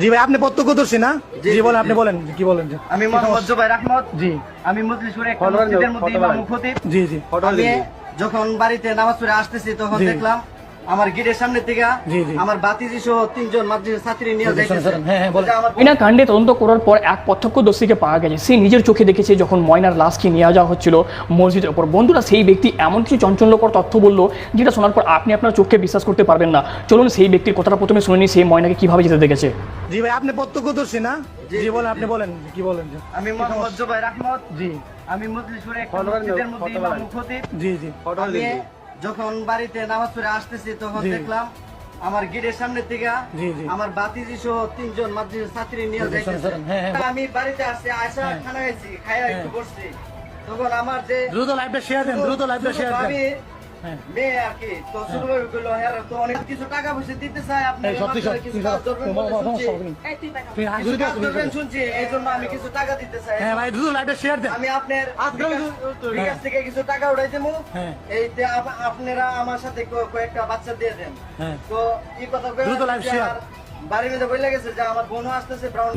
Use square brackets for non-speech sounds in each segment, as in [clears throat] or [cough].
জি ভাই আপনি প্রত্যক্ষদর্শী না? জি, বলেন আপনি বলেন কি বলেন আমি মোহাম্মদ জুবাইর আহমদ। জি। আমি মজলিসুরে একটা মসজিদের মধ্যে ইমাম খতিব। জি জি। আমি যখন বাড়িতে নামাজ পড়ে আসতেছি তখন দেখলাম আমার গেটের সামনে থেকে। আমার বাতিজি সহ তিনজন মাদ্রাসার ছাত্রী নিয়ে হ্যাঁ, হ্যাঁ, ময়না কাণ্ডে তদন্ত করার পর এক প্রত্যক্ষদর্শীকে পাওয়া গেছে। সে নিজের চোখে দেখেছে যখন ময়নার লাশকে নিয়ে যাওয়া হচ্ছিল মসজিদের ওপর। বন্ধুরা সেই ব্যক্তি এমন কিছু চঞ্চল্যকর তথ্য বলল যেটা শোনার পর আপনি আপনার চোখকে বিশ্বাস করতে পারবেন না। চলুন সেই ব্যক্তির কথাটা প্রথমে শুনে নিই সেই ময়নাকে কীভাবে যেতে দেখেছে। জি ভাই আপনি প্রত্যক্ষদর্শী না? জি, বলেন আপনি বলেন কি বলেন? আমি মোহাম্মদ জুবাইর আহমদ। জি। আমি মজলিসুরে একটা মসজিদের মধ্যে ইমাম খতিব জি জি। ফটো আমি দিন যখন বাড়িতে নামাজ পড়ে আসতেছি তখন দেখলাম আমার গেটের সামনে থেকে। আমার বাতিজি সহ তিনজন মাতৃ ছাত্রী নিয়ে যাই যাইতেছে হ্যাঁ, হ্যাঁ। আমি বাড়িতে আসছি আয়সা হ্যাঁ। খানা খাইছি খাইয়া একটু। বসছি তখন আমার যে দ্রুত লাইভটা শেয়ার দেন দ্রুত লাইভটা শেয়ার দেন আমি মেয়ে আর কি। তো শুরু হয়ে গেল হ্যাঁ তো অনেক কিছু টাকা পয়সা দিতে চাই আপনি সত্যি সত্যি কিছু কাজ ধরবেন বলে শুনছি। তুই হাত কিছু ধরে কাজ ধরবেন শুনছি এই জন্য আমি কিছু টাকা দিতে চাই। হ্যাঁ ভাই দ্রুত লাইভটা শেয়ার দেন আমি আপনার বিকাশ- বিকাশ থেকে কিছু টাকা উঠাই দেবো। হ্যাঁ। এইতে আপনারা আমার সাথে কয়েকটা বাচ্চা দিয়ে দেন। হ্যাঁ। তো এই কথা কয়ে দ্রুত live যে বাড়ির মধ্যে বলে গেছে যে আমার বোনও আসতেছে ব্রাউন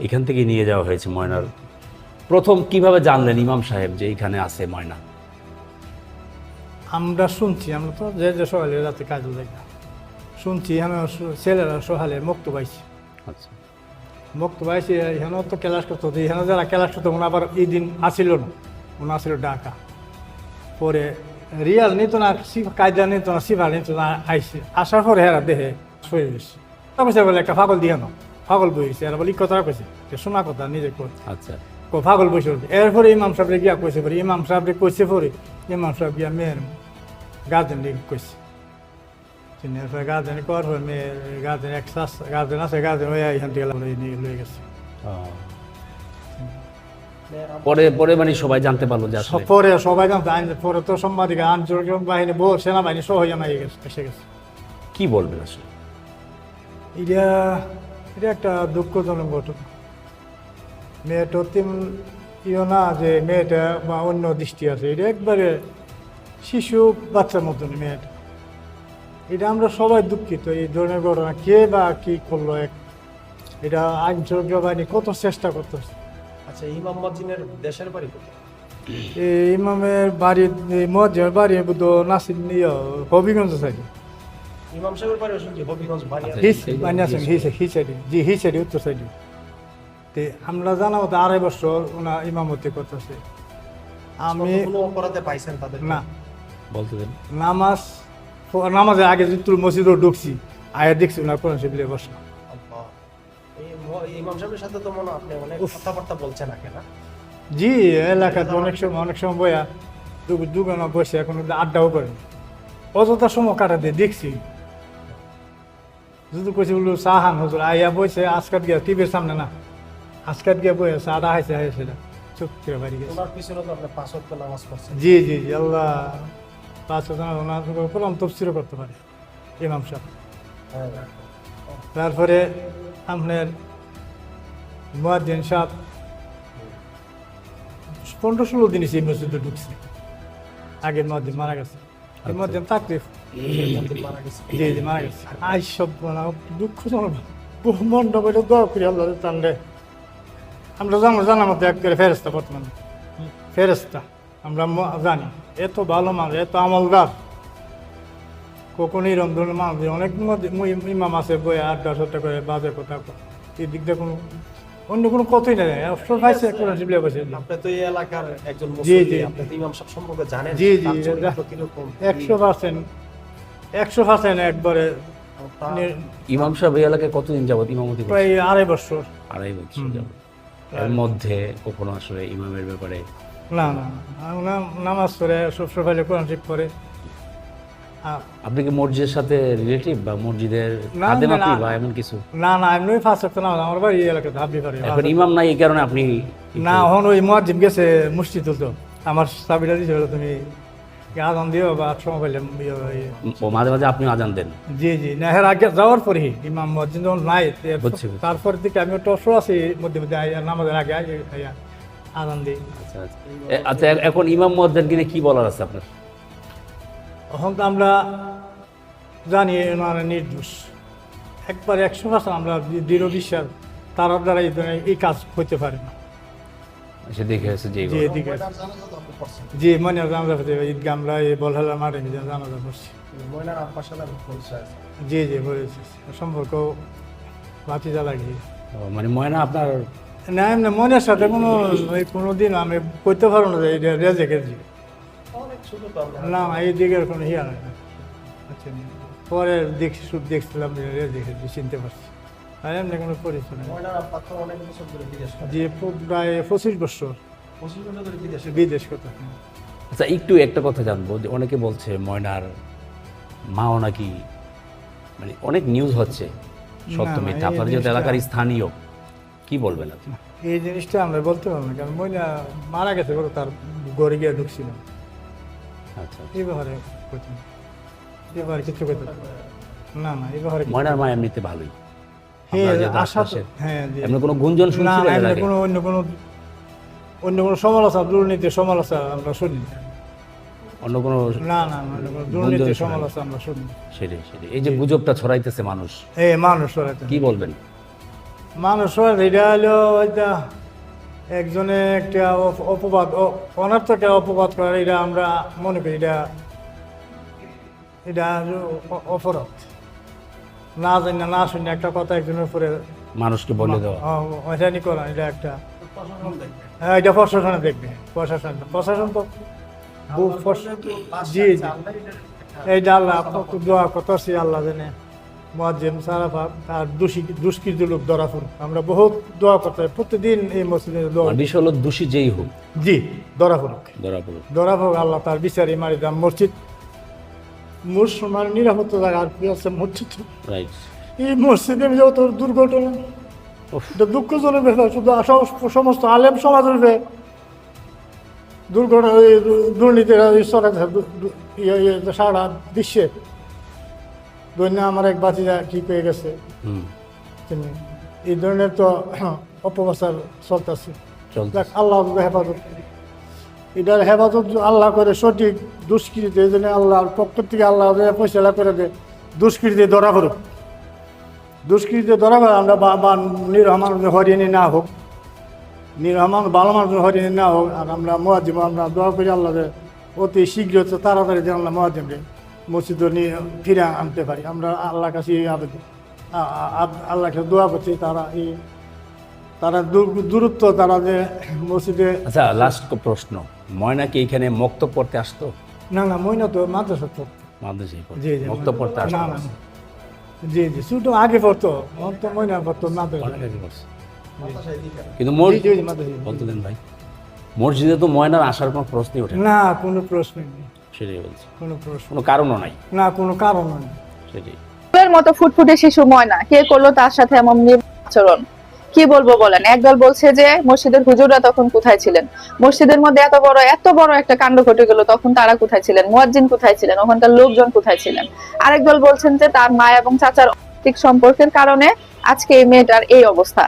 এখান থেকে নিয়ে যাওয়া হয়েছে ময়নার। প্রথম কীভাবে জানলেন ইমাম সাহেব যে এখানে আছে ময়না? আমরা শুনছি আমরা তো যে যে সকালে রাতে কাজে যাই না। শুনছি আমি ছেলেরা সকালে মুক্ত পাইছি। আচ্ছা। মুক্ত পাইছি এখানেও তো ক্লাস করতে হতো। এখানে যারা ক্লাস করতো ওনা আবার এই দিন আসিল না। ওনা আসিল ঢাকা। পরে রিয়াল নিত না কায়দা নিত না সিফা নিত না আইসে। আসার পরে হেরা দেহে শুয়ে গেছে। তারপরে বলে একটা পাগল দিয়ে না পাগল বইছে এরা বলে কথা কইছে? যে শোনা কথা নিজে কর আচ্ছা। ও পাগল বসে। এরপরে ইমাম সাহেবরে গিয়া কইছে পরে ইমাম সাহেবরে কইছে পরে ইমাম সাহেব গিয়া মেয়ের গার্জেন লিগে কইছে তিনি এরপরে গার্জেন কর পরে মেয়ের গার্জেন এক গার্জেন আছে গার্জেন ওই এখান থেকে নিয়ে লয়ে গেছে পরে পরে মানে সবাই জানতে পারল যে পরে সবাই জানতো আইন পরে তো সাংবাদিক আন্তর্জাতিক বাহিনী বহু সেনাবাহিনী সহ জানা গেছে এসে গেছে কি বলবেন আসলে এটা এটা একটা দুঃখজনক ঘটনা মেয়েটা অতিম ইও না যে মেয়েটা বা অন্য দৃষ্টি আছে এটা একবারে শিশু বাচ্চার মতন মেয়েটা এটা আমরা সবাই দুঃখিত এই ধরনের ঘটনা কে বা কি করল এক এটা আইন সুরক্ষা বাহিনী কত চেষ্টা করতেছে। আচ্ছা ইমাম মজ্জিনের দেশের বাড়ি কোথায়? এই ইমামের বাড়ি মজ্জার বাড়ি বুধ নাসির ইয়ে, হবিগঞ্জ সাইডে। ইমাম সাহেবের বাড়ি হবিগঞ্জ বানিয়া আচ্ছা। জি হি সাইডে উত্তর সাইডে। তে আমরা জানা মতো আড়াই বছর ওনা ইমামতি করতেছে। আমি কোনো অপরাধে পাইছেন তাদের? না। বলতে দেন। নামাজ নামাজের আগে যে তুই মসজিদও ঢুকছি আয়া দেখছি ওনার কোরআন শিবিরে বসা আল্লাহ। এই ম- ইমাম সাহেবের সাথে তো মনে হয় আপনি অনেক কথাবার্তা বলছেন আগে না? জি এলাকাতে অনেক সময় অনেক সময় বয়া দুগানো বসে এখন আড্ডাও করে। অযথা সময় কাটা দিয়ে দেখছি। যদি কইছে বলল সাহান হুজুর আইয়া বসে আজকাত গিয়া টিভির সামনে না। আজকাত গিয়া বসে সাদা হাইছে হাইছে চুপ করে বাড়ি গেছে। জি জি জি আল্লাহ। পাঁচ হাজার ওনার তফসিরও করতে পারে ইমাম সাহেব। তারপরে আপনার মুয়াজ্জিন সাহেব পনেরো ষোলো দিন সেই মসজিদে ঢুকছে। আগের মুয়াজ্জিন মারা গেছে। এই মুয়াজ্জিন তাকরিফ মারা গেছে জি জি মারা গেছে। আই সব মানে দুঃখজনক। বহু মনটা বলে দোয়া করি আল্লাহ টানলে আমরা জানো জানার মতো এক করে ফেরেস্তা বর্তমানে। ফেরেস্তা আমরা জানি এত ভালো মানুষ এত আমলদার কখনো এরকম ধরনের মানুষ অনেক ইমাম আছে বই আড্ডা সত্য করে বাজে কথা। এই দিক দিয়ে কোনো অন্য কোনো কথাই নেই। অবসর পাইছে কোরআন শিবলে বসে আপনি তো এই এলাকার একজন জি, জি। আপনি ইমাম সাহেব সম্পর্কে জানেন। জি, জি, একশো পার্সেন্ট একশো পার্সেন্ট একবারে ইমাম সাহেব এই এলাকায় কতদিন যাবত ইমামতি? প্রায় আড়াই বছর। আড়াই বছর যাবত এর মধ্যে কখনো আসলে ইমামের ব্যাপারে না না না। না- নামাজ পড়ে সবসময় কোরআন আপনি কি মসজিদের সাথে রিলেটিভ বা মসজিদের না, না, বা এমন কিছু? না না এমনি ফার্স্ট একটা নামাজ আমার বাড়ি এলাকাতে হাবি এখন ইমাম নাই এই কারণে আপনি না হন ওই মুয়াজ্জিম গেছে মুষ্টি তুলতো। আমার চাবিটা দিয়েছে বলে তুমি আদান দিও বা সময় পাইলে। ও মাঝে মাঝে আপনি আজান দেন। জি জি না আগে যাওয়ার পরে ইমাম মুয়াজ্জিন যখন নাই তে-। তারপর দিকে আমি টসও আছি মধ্যে মধ্যে নামাজের আগে দিই আচ্ছা আচ্ছা। আচ্ছা এখন ইমাম নিয়ে কি বলার আছে আপনার? এখন তো আমরা জানি ওনারা নির্দোষ। একবার একশো পার্সেন্ট আমরা দৃঢ় বিশ্বাস তারা দ্বারা এই এই কাজ হইতে পারে না। সে দেখে যে এদিকে যে মনে হয় আমরা ঈদগাহ আমরা এই বলহালা মারে জানাজা করছি জি জি বলেছি সম্পর্ক ভাতিজা লাগিয়ে ও, মানে ময়না আপনার না এমনি মনের সাথে কোনো এই কোনো দিন আমি করতে পারব না যে এটা রেজেকের আমরা না এই দিকের কোনো হিয়া নাই। আচ্ছা পরে দেখছি শুধু দেখছিলাম যে রেজেকের জি চিনতে পারছি। আর এমনি কোনো পরিচয় নেই। যে প্রায় পঁচিশ বছর। বিদেশে বিদেশ কথা আচ্ছা একটু একটা কথা জানব যে অনেকে বলছে ময়নার মাও নাকি মানে অনেক নিউজ হচ্ছে সত্য না, না, মিথ্যা আপনার যেহেতু এলাকার স্থানীয় কি বলবেন আপনি? এই জিনিসটা আমরা বলতে পারব না কারণ মহিলা মারা গেছে বলে তার গড়ে গিয়ে ঢুকছিল আচ্ছা এই ব্যাপারে করছি না। ব্যাপারে কিছু না। না এই ব্যাপারে ময়নার মা এমনিতে ভালোই। হ্যাঁ হ্যাঁ। এমনি কোনো গুঞ্জন শুনছিলেন কোনো অন্য কোনো অন্য কোনো সমালোচনা দুর্নীতির সমালোচনা আমরা শুনি। অন্য কোনো না না সমালোচনা আমরা শুনি। সেটাই সেটাই। এই যে গুজবটা ছড়াইতেছে মানুষ। এই মানুষ কি বলবেন? মানুষ ওরা এটা হলো ওইটা একজনে একটা অপ- অপবাদ অ- অনর্থকে অপবাদ করে এটা আমরা মনে করি এটা এটা অপরাধ। না জানি না, না শুনি একটা কথা একজনের উপরে মানুষকে বলে দেওয়া। হয়রানি করা এটা একটা হ্যাঁ এটা প্রশাসনে দেখবে প্রশাসন প্রশাসন তো জি জি। এইটা আল্লাহ দোয়া করতেছি আল্লাহ জানে। মোয়াজ্জেম সারাফা তার দোষী দুষ্কৃত লোক পড়ুক আমরা বহুত দোয়া করতে প্রতিদিন এই মসজিদে দোয়া বিষয় হলো দোষী যেই হোক। জি ধরা পড়ুক ধরা আল্লাহ তার বিচারে মারি দাম মসজিদ। মুসলমান নিরাপত্তা জায়গা আর কি আছে মসজিদ? এই মসজিদে যত দুর্ঘটনা। দুঃখজনক ব্যাপার শুধু সমস্ত আলেম সমাজের। দুর্ঘটনা এই দু- দুর্নীতির এই সরাসরি দু- দু- ইয়ে- ইয়ে সারা বিশ্বে দৈন্য আমার এক বাতিজা কি পেয়ে গেছে। তিনি এই ধরনের তো [clears throat] অপপ্রচার চলতেছে। আল্লাহ হেফাজত এটার হেফাজত আল্লাহ করে সঠিক দুষ্কৃতি এই জন্য আল্লাহর পক্ষ থেকে আল্লাহ ফয়সলা করে দে দুষ্কৃতি ধরা করুক দুষ্কৃতি ধরা করে আমরা বা নিরহমান হরিণী না হোক। নিরহমান ভালো মানুষ হরিণী না হোক। আর আমরা মহাজিম আমরা দোয়া করি আল্লাহ অতি শীঘ্র তাড়াতাড়ি যেন আল্লাহ মহাজিমকে মসজিদে নিয়ে ফিরে আনতে পারি। আমরা আল্লাহর কাছে এই আবেদন আ- আ- আ- আল্লাহকে দোয়া করছি তারা এই তারা দূর- দূরত্ব তারা যে মসজিদে আচ্ছা লাস্ট প্রশ্ন। ময়না কি এখানে মক্তব পড়তে আসতো? না না মইনা তো মাদ্রাসা তো মাদ্রাসায় পড়তো। জি জি মক্তব পড়তে আসতো? না না না। জি জি শুধু আগে পড়তো আমার তো মইনা পড়তো মাদ্রাসা অনেক আগে পড়ছে। বাতাসায় দিকে কিন্তু মসজিদ জি জি, মাদ্রাসা বলতে দেন ভাই। মসজিদে তো ময়নার আসার কোনো প্রশ্নই ওঠে না। না কোনো প্রশ্ন নেই। সেটাই বলছি। কোনো প্রশ্ন? কোনো কারণও নাই। না কোনো কারণ নেই। সেটাই। ফুলের মতো ফুটফুটে শিশু ময়না কে করল তার সাথে এমন আচরণ কি বলব বলেন? একদল বলছে যে মসজিদের হুজুররা তখন কোথায় ছিলেন? মসজিদের মধ্যে এত বড় এত বড় একটা কাণ্ড ঘটে গেল তখন তারা কোথায় ছিলেন? মুয়াজ্জিন কোথায় ছিলেন? ওখানকার লোকজন কোথায় ছিলেন? আরেক দল বলছেন যে তার মা এবং চাচার অর্থিক সম্পর্কের কারণে আজকে এই মেয়েটার এই অবস্থা।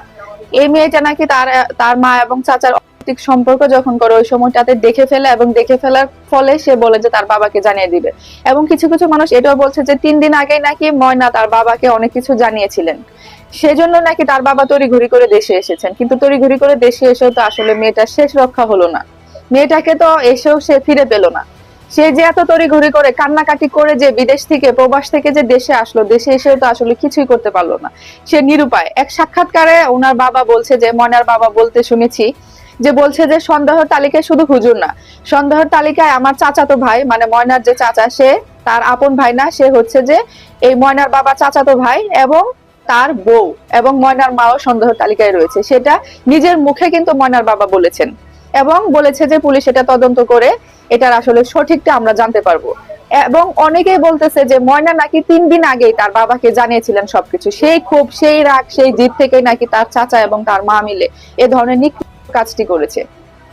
এই মেয়েটা নাকি তার তার মা এবং চাচার অর্থিক সম্পর্ক যখন করে, ওই সময়টাতে দেখে ফেলে এবং দেখে ফেলার ফলে সে বলে যে তার বাবাকে জানিয়ে দিবে। এবং কিছু কিছু মানুষ এটাও বলছে যে তিন দিন আগেই নাকি ময়না তার বাবাকে অনেক কিছু জানিয়েছিলেন। সেজন্য নাকি তার বাবা তড়িঘড়ি করে দেশে এসেছেন। কিন্তু তড়িঘড়ি করে দেশে এসেও তো আসলে মেয়েটার শেষ রক্ষা হলো না। মেয়েটাকে তো এসেও সে ফিরে পেল না। সে যে এত তড়িঘড়ি করে, কান্নাকাটি করে যে বিদেশ থেকে, প্রবাস থেকে যে দেশে আসলো, দেশে এসেও তো আসলে কিছুই করতে পারল না। সে নিরুপায়। এক সাক্ষাৎকারে ওনার বাবা বলছে যে, ময়নার বাবা বলতে শুনেছি যে বলছে যে সন্দেহের তালিকায় শুধু হুজুর না, সন্দেহের তালিকায় আমার চাচাতো ভাই মানে ময়নার যে চাচা, সে তার আপন ভাই না, সে হচ্ছে যে এই ময়নার বাবা চাচাতো ভাই এবং তার বউ এবং ময়নার মাও সন্দেহের তালিকায় রয়েছে। সেটা নিজের মুখে কিন্তু ময়নার বাবা বলেছেন এবং বলেছে যে পুলিশ এটা তদন্ত করে এটার আসলে সঠিকটা আমরা জানতে পারব। এবং অনেকেই বলতেছে যে ময়না নাকি তিন দিন আগেই তার বাবাকে জানিয়েছিলেন সবকিছু। সেই ক্ষোভ, সেই রাগ, সেই জিদ থেকেই নাকি তার চাচা এবং তার মা মিলে এ ধরনের কাজটি করেছে।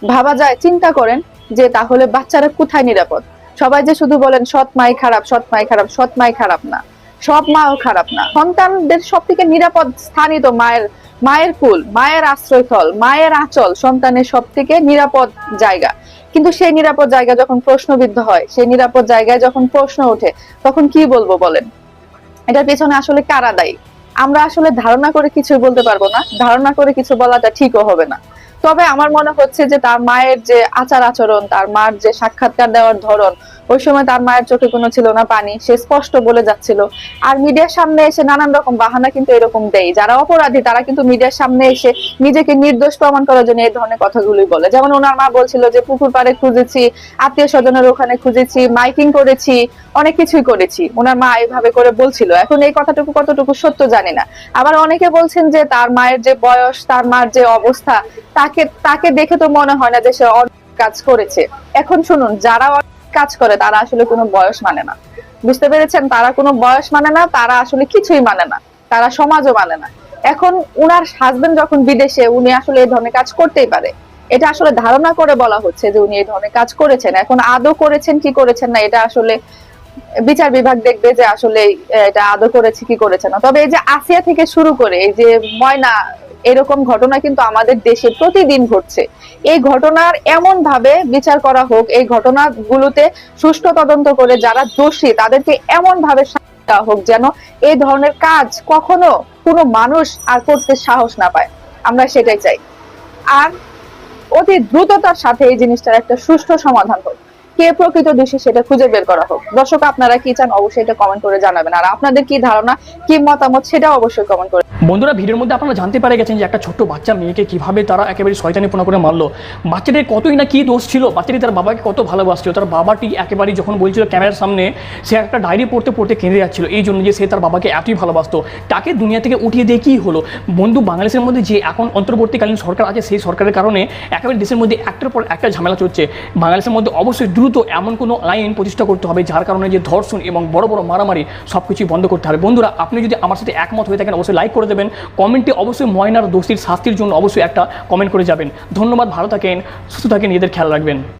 ভাবা যায়, চিন্তা করেন যে তাহলে বাচ্চারা কোথায় নিরাপদ? সবাই যে শুধু বলেন, সৎ মাই খারাপ, সৎ মাই খারাপ, সৎ মাই খারাপ না। সব মাও খারাপ না। সন্তানদের সব থেকে নিরাপদ স্থানই তো মায়ের মায়ের কুল, মায়ের আশ্রয়স্থল, মায়ের আঁচল সন্তানের সব থেকে নিরাপদ জায়গা। কিন্তু সেই নিরাপদ জায়গা যখন প্রশ্নবিদ্ধ হয়, সেই নিরাপদ জায়গায় যখন প্রশ্ন ওঠে, তখন কি বলব বলেন? এটার পেছনে আসলে কারা দায়ী? আমরা আসলে ধারণা করে কিছু বলতে পারব না, ধারণা করে কিছু বলাটা ঠিকও হবে না। তবে আমার মনে হচ্ছে যে তার মায়ের যে আচার আচরণ, তার মার যে সাক্ষাৎকার দেওয়ার ধরন ওই সময় তার মায়ের চোখে কোনো ছিল না পানি, সে স্পষ্ট বলে যাচ্ছিল। আর মিডিয়ার সামনে এসে নানান রকম বাহানা কিন্তু এরকম দেয়। যারা অপরাধী, তারা কিন্তু মিডিয়ার সামনে এসে নিজেকে নির্দোষ প্রমাণ করার জন্য এই ধরনের কথাগুলোই বলে। যেমন ওনার মা বলছিল যে, পুকুর পাড়ে খুঁজেছি, আত্মীয় স্বজনের ওখানে খুঁজেছি, মাইকিং করেছি, অনেক কিছুই করেছি। ওনার মা এইভাবে করে বলছিল। এখন এই কথাটুকু কতটুকু সত্য জানি না। আবার অনেকে বলছেন যে, তার মায়ের যে বয়স, তার মার যে অবস্থা, তাকে তাকে দেখে তো মনে হয় না যে সে কাজ করেছে। এখন শুনুন, যারা কাজ করে, তারা আসলে কোনো বয়স মানে না। বুঝতে পেরেছেন? তারা কোনো বয়স মানে না, তারা আসলে কিছুই মানে না। তারা সমাজও মানে না। এখন উনার হাজবেন্ড যখন বিদেশে, উনি আসলে এই ধরনের কাজ করতেই পারে। এটা আসলে ধারণা করে বলা হচ্ছে যে উনি এই ধরনের কাজ করেছেন। এখন আদৌ করেছেন, কি করেছেন না, এটা আসলে বিচার বিভাগ দেখবে যে আসলে এটা আদৌ করেছে, কি করেছে না। তবে এই যে আসিয়া থেকে শুরু করে, এই যে ময়না এরকম ঘটনা কিন্তু আমাদের দেশে প্রতিদিন ঘটছে। এই ঘটনার এমন ভাবে বিচার করা হোক, এই ঘটনাগুলোতে সুষ্ঠু তদন্ত করে যারা দোষী, তাদেরকে এমন ভাবে দেওয়া হোক যেন এই ধরনের কাজ কখনো কোনো মানুষ আর করতে সাহস না পায়। আমরা সেটাই চাই। আর অতি দ্রুততার সাথে এই জিনিসটার একটা সুষ্ঠু সমাধান হোক। কে প্রকৃত দোষী সেটা খুঁজে বের করা হোক। দর্শক, আপনারা কি চান অবশ্যই এটা কমেন্ট করে জানাবেন। আর আপনাদের কি ধারণা, কি মতামত সেটা অবশ্যই কমেন্ট করে বন্ধুরা, ভিডিওর মধ্যে আপনারা জানতে পারে গেছেন যে একটা ছোট্ট বাচ্চা মেয়েকে কীভাবে তারা একেবারে শয়তানিপনা করে মারলো। বাচ্চাটির কতই না কি দোষ ছিল, বাচ্চাটি তার বাবাকে কত ভালোবাসছিল তার বাবাটি একেবারেই যখন বলছিল ক্যামেরার সামনে, সে একটা ডায়েরি পড়তে পড়তে কেঁদে যাচ্ছিল। এই জন্য যে সে তার বাবাকে এতই ভালোবাসতো। তাকে দুনিয়া থেকে উঠিয়ে দিয়ে কী হলো? বন্ধু, বাংলাদেশের মধ্যে যে এখন অন্তর্বর্তীকালীন সরকার আছে, সেই সরকারের কারণে একেবারে দেশের মধ্যে একটার পর একটা ঝামেলা চলছে। বাংলাদেশের মধ্যে অবশ্যই দ্রুত এমন কোনো আইন প্রতিষ্ঠা করতে হবে যার কারণে যে ধর্ষণ এবং বড় বড় মারামারি সব কিছুই বন্ধ করতে হবে। বন্ধুরা, আপনি যদি আমার সাথে একমত হয়ে থাকেন, অবশ্যই লাইক করে দেবেন। কমেন্টে অবশ্যই ময়নার দোষীর শাস্তির জন্য অবশ্যই একটা কমেন্ট করে যাবেন। ধন্যবাদ, ভালো থাকেন, সুস্থ থাকেন, নিজেদের খেয়াল রাখবেন।